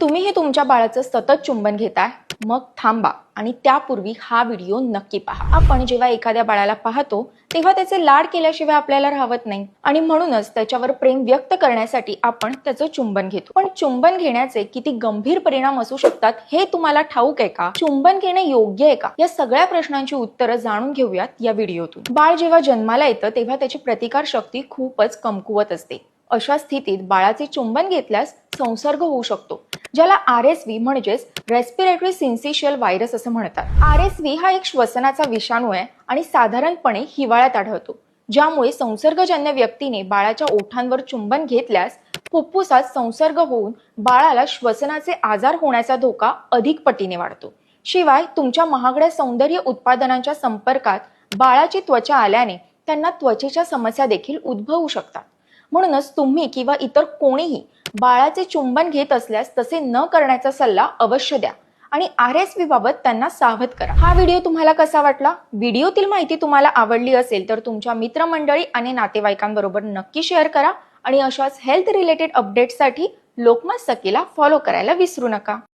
तुम्हीही तुमच्या बाळाचं सतत चुंबन घेताय मग थांबा आणि त्यापूर्वी हा व्हिडिओ नक्की पहा. आपण जेव्हा एखाद्या बाळाला पाहतो तेव्हा त्याचे लाड केल्याशिवाय आपल्याला राहत नाही आणि म्हणूनच त्याच्यावर प्रेम व्यक्त करण्यासाठी आपण त्याचं चुंबन घेतो. पण चुंबन घेण्याचे किती गंभीर परिणाम असू शकतात हे तुम्हाला ठाऊक आहे का? चुंबन घेणे योग्य आहे का? या सगळ्या प्रश्नांची उत्तरं जाणून घेऊयात या व्हिडिओतून. बाळ जेव्हा जन्माला येतं तेव्हा त्याची प्रतिकार शक्ती खूपच कमकुवत असते. अशा स्थितीत बाळाचे चुंबन घेतल्यास संसर्ग होऊ शकतो. ज्याला आर एस व्ही म्हणजेच रेस्पिरेटरी सिन्सिशियल व्हायरस असं म्हणतात. आर एस व्ही हा एक श्वसनाचा विषाणू आहे आणि साधारणपणे हिवाळ्यात आढळतो. ज्यामुळे संसर्गजन्य व्यक्तीने बाळाच्या ओठांवर चुंबन घेतल्यास फुफ्फुसात संसर्ग होऊन बाळाला श्वसनाचे आजार होण्याचा धोका अधिक पटीने वाढतो. शिवाय तुमच्या महागड्या सौंदर्य उत्पादनांच्या संपर्कात बाळाची त्वचा आल्याने त्यांना त्वचेच्या समस्या देखील उद्भवू शकतात. म्हणूनच तुम्ही किंवा इतर कोणीही बाळाचे चुंबन घेत असल्यास तसे न करण्याचा सल्ला अवश्य द्या. आणि आर एस व्ही बाबत त्यांना सावध करा. हा व्हिडिओ तुम्हाला कसा वाटला? व्हिडिओतील माहिती तुम्हाला आवडली असेल तर तुमच्या मित्रमंडळी आणि नातेवाईकांबरोबर नक्की शेअर करा आणि अशाच हेल्थ रिलेटेड अपडेट्ससाठी लोकमत सखीला फॉलो करायला विसरू नका.